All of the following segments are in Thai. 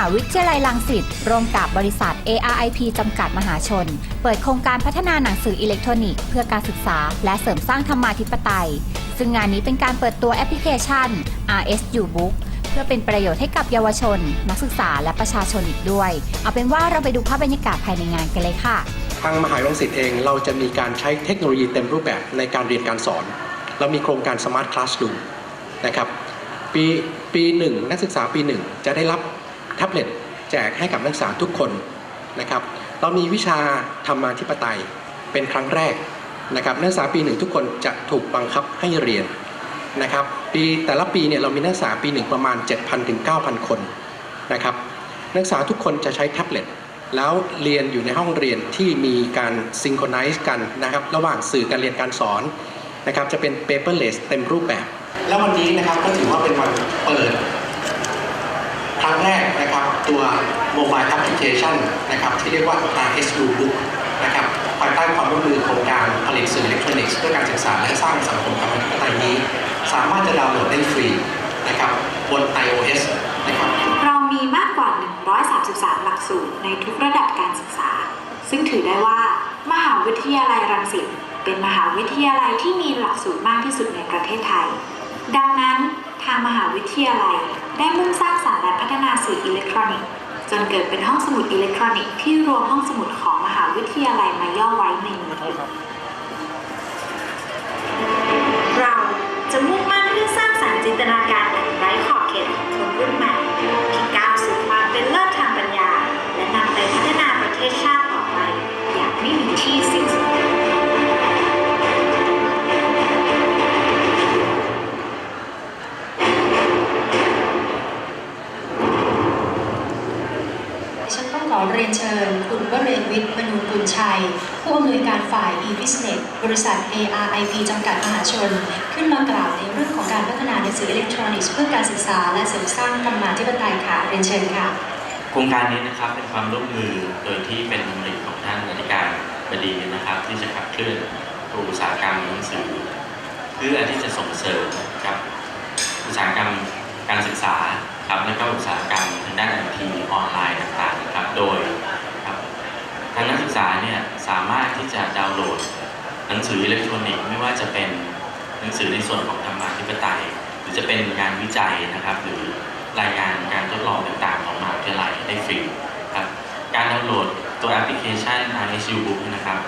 าวิทยาลัยรังสิตร่วมกับบริษัท ARIP จำกัดมหาชน เปิดโครงการพัฒนาหนังสืออิเล็กทรอนิกส์เพื่อการศึกษา และเสริมสร้างธรรมาธิปไตย ซึ่งงานนี้เป็นการเปิดตัวแอปพลิเคชัน RSU Book เพื่อเป็นประโยชน์ให้กับเยาวชน นักศึกษาและประชาชนอีกด้วย เอาเป็นว่าเราไปดูภาพบรรยากาศภายในงานกันเลยค่ะทางมหาวิทยาลัยรังสิตเองเราจะมีการใช้เทคโนโลยีเต็มรูปแบบในการเรียนการสอน เรามีโครงการ Smart Classroom นะครับปีปีหนึ่งนักศึกษาปีหนึ่งจะได้รับ แท็บเล็ตแจกให้กับนักศึกษาทุกคนนะครับ เรามีวิชาธรรมาธิปไตยเป็นครั้งแรกนะครับนักศึกษาปีหนึ่งทุกคนจะถูกบังคับให้เรียนนะครับปีแต่ละปีเนี่ยเรามีนักศึกษาปีหนึ่งประมาณ 7,000ถึง9,000 คนนะครับนักศึกษาทุกคนจะใช้แท็บเล็ตแล้วเรียนอยู่ในห้องเรียนที่มีการซิงโครไนซ์กันนะครับระหว่างสื่อการเรียนการสอนนะครับจะเป็น paperless เต็มรูปแบบ แล้ววันนี้นะครับก็ถือว่าเป็นวันเปิด รั้งแรกนะครับตัวโมบายแอปพลิเคชันนะครับที่เรียกว่า RSU Book นะครับภายใต้ความร่วมมือโครงการผลิตสื่ออิเล็กทรอนิกส์เพื่อการศึกษาและสร้างสังคมธรรมาธิปไตยนี้ สามารถจะดาวน์โหลดได้ฟรีนะครับบน iOS นะครับเรามีมากกว่า 133 หลักสูตรในทุกระดับการศึกษา ซึ่งถือได้ว่า มหาวิทยาลัยรังสิตเป็นมหาวิทยาลัยที่มีหลักสูตรมากที่สุดในประเทศไทย ดังนั้นทางมหาวิทยาลัยได้มุ่ง สื่ออิเล็กทรอนิกส์จนเกิดเป็นห้องสมุดอิเล็กทรอนิกส์ที่รวมห้องสมุดของมหาวิทยาลัยมาย่อไว้ในนี้ วิทย์มนูกุลชัย ผู้อำนวยการฝ่าย e-business บริษัท ARIP จำกัดมหาชน ขึ้นมากล่าวในเรื่องของการพัฒนาหนังสืออิเล็กทรอนิกส์เพื่อการศึกษาและเสริมสร้างธรรมาธิปไตยค่ะเรียนเชิญค่ะโครงการนี้นะครับเป็นความร่วมมือโดยที่เป็นดำริของท่านอธิการบดีนะครับ ที่จะขับเคลื่อนตัวอุตสาหกรรมหนังสือ เพื่อที่จะส่งเสริมกับอุตสาหกรรมการศึกษาครับและก็อุตสาหกรรมทางด้านไอทีออนไลน์ต่างๆนะครับ โดย ทางนักศึกษาเนี่ยสามารถที่จะดาวน์โหลด หนังสืออิเล็กทรอนิกส์ไม่ว่าจะเป็นหนังสือในส่วนของธรรมาธิปไตย หรือจะเป็นงานวิจัยนะครับ หรือรายงานการทดลองต่างๆ ของมหาวิทยาลัยได้ฟรีครับการดาวน์โหลดตัวแอปพลิเคชัน RSU Book นะครับ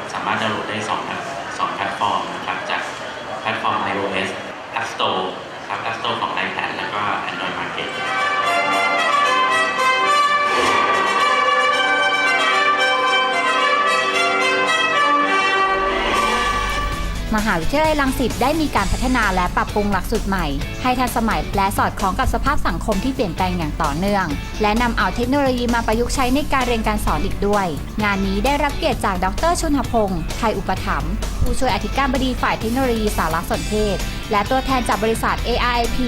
มหาวิทยาลัยรังสิตได้มีการพัฒนาและปรับปรุงหลักสูตรใหม่ ให้ทันสมัยและสอดคล้องกับสภาพสังคมที่เปลี่ยนแปลงอย่างต่อเนื่อง และนำเอาเทคโนโลยีมาประยุกต์ใช้ในการเรียนการสอนอีกด้วย งานนี้ได้รับเกียรติจากดรชุนหพงศ์ไทยอุปถัมภ์ผู้ช่วยอธิการบดีฝ่ายเทคโนโลยีสารสนเทศ และตัวแทนจากบริษัท AIP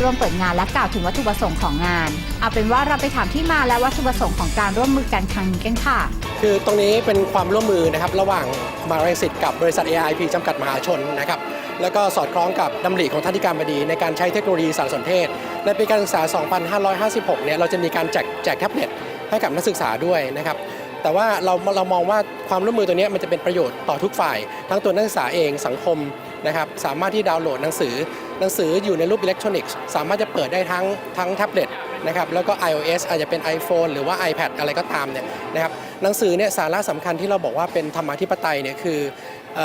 ร่วมเปิดงานและกล่าวถึงวัตถุประสงค์ของงาน เอาเป็นว่าเราไปถามที่มาและวัตถุประสงค์ของการร่วมมือกันครั้งนี้กันค่ะ คือตรงนี้เป็นความร่วมมือนะครับระหว่างมหาวิทยาลัยรังสิตกับบริษัท AIP จำกัดมหาชนนะครับแล้วก็สอดคล้องกับดำริของท่านที่การบดีในการใช้เทคโนโลยีสารสนเทศ ในปีการศึกษา 2556 เนี่ยเราจะมีการแจกแจกแท็บเล็ตให้กับนักศึกษาด้วยนะครับแต่ว่าเราเรามองว่าความร่วมมือตัวนี้มันจะเป็นประโยชน์ต่อทุกฝ่าย ทั้งตัวนักศึกษาเองสังคม นะครับสามารถที่ดาวน์โหลดหนังสือ หนังสืออยู่ในรูปอิเล็กทรอนิกส์สามารถจะเปิดได้ทั้งทั้งแท็บเล็ตนะครับแล้วก็ iOS อาจจะเป็น iPhone หรือว่า iPad อะไรก็ตามเนี่ยนะครับหนังสือเนี่ยสาระสำคัญที่เราบอกว่าเป็นธรรมาธิปไตยเนี่ยคืออ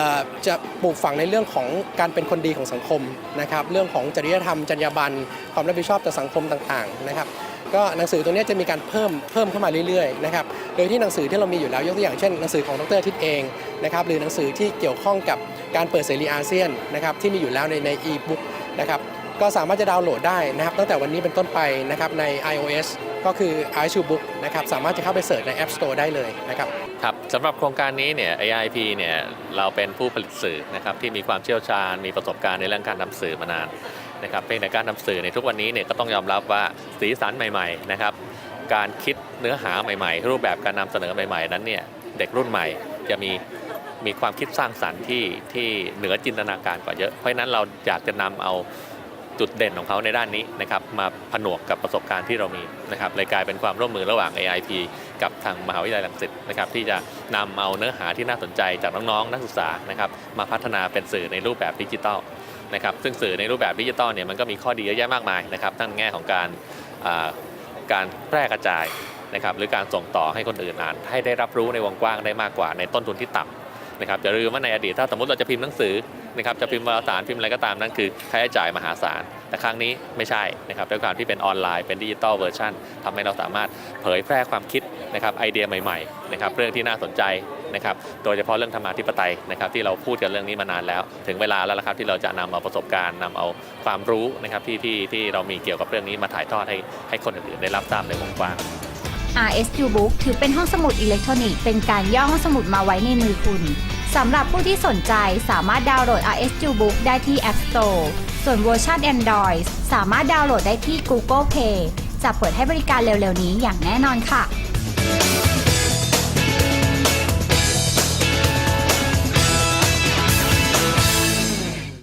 จะปลูกฝังในเรื่องของการเป็นคนดีของสังคมนะครับเรื่องของจริยธรรมจรรยาบรรณความรับผิดชอบต่อสังคมต่างๆนะครับก็หนังสือตัวนี้จะมีการเพิ่มเพิ่มเข้ามาเรื่อยๆนะครับโดยที่หนังสือที่เรามีอยู่แล้วยกตัวอย่างเช่นหนังสือของดรทิตย์เองนะครับหรือหนังสือที่เกี่ยวข้องกับ การเปิดเสรีอาเซียนนะครับที่มีอยู่แล้วในใน e-book นะครับก็สามารถจะดาวน์โหลดได้นะครับตั้งแต่วันนี้เป็นต้นไปนะครับใน iOS ก็คือ iShoe Book นะครับสามารถจะเข้าไปเสิร์ชใน App Store ได้เลยนะครับครับสำหรับโครงการนี้เนี่ย AIP เนี่ยเราเป็นผู้ผลิตสื่อนะครับที่มีความเชี่ยวชาญ มีประสบการณ์ในเรื่องการทำสื่อมานานนะครับเพียงแต่การทำสื่อในทุกวันนี้เนี่ยก็ต้องยอมรับว่าสีสันใหม่ๆนะครับการคิดเนื้อหาใหม่ๆ รูปแบบการนำเสนอใหม่ๆ นั้นเนี่ยเด็กรุ่นใหม่จะมี มีความคิดสร้างสรรค์ที่ที่เหนือจินตนาการกว่าเยอะ เพราะฉะนั้นเราอยากจะนำเอาจุดเด่นของเขาในด้านนี้นะครับมาผนวกกับประสบการณ์ที่เรามีนะครับเลยกลายเป็นความร่วมมือระหว่าง AIP กับทางมหาวิทยาลัยรังสิตนะครับที่จะนำเอาเนื้อหาที่น่าสนใจจากน้องๆนักศึกษานะครับมาพัฒนาเป็นสื่อในรูปแบบดิจิทัลนะครับซึ่งสื่อในรูปแบบดิจิทัลเนี่ยมันก็มีข้อดีเยอะแยะมากมายนะครับทั้งแง่ของการการแพร่กระจายนะครับหรือการส่งต่อให้คนอื่นอ่านให้ได้รับรู้ในวงกว้างได้มากกว่าในต้นทุนที่ต่ำ นะครับอย่าลืมว่าในอดีตถ้าสมมติเราจะพิมพ์หนังสือนะครับจะพิมพ์วารสารพิมพ์อะไรก็ตามนั่นคือค่าใช้จ่ายมหาศาล แต่ครั้งนี้ไม่ใช่นะครับด้วยความที่เป็นออนไลน์เป็นดิจิตอลเวอร์ชันทำให้เราสามารถเผยแพร่ความคิดนะครับไอเดียใหม่ๆนะครับเรื่องที่น่าสนใจนะครับโดยเฉพาะเรื่องธรรมาธิปไตยนะครับที่เราพูดกันเรื่องนี้มานานแล้ว ถึงเวลาแล้วละครับที่เราจะนำเอาประสบการณ์นำเอาความรู้นะครับที่ที่ที่เรามีเกี่ยวกับเรื่องนี้มาถ่ายทอดให้ให้คนอื่นๆได้รับทราบในวงกว้าง RSU Book ถือเป็นห้องสมุดอิเล็กทรอนิกส์เป็นการย่อห้องสมุดมาไว้ในมือคุณ สำหรับผู้ที่สนใจสามารถดาวน์โหลด RSU Book ได้ที่ App Store ส่วนเวอร์ชัน Android สามารถดาวน์โหลดได้ที่ Google Play จะเปิดให้บริการเร็วๆนี้อย่างแน่นอนค่ะ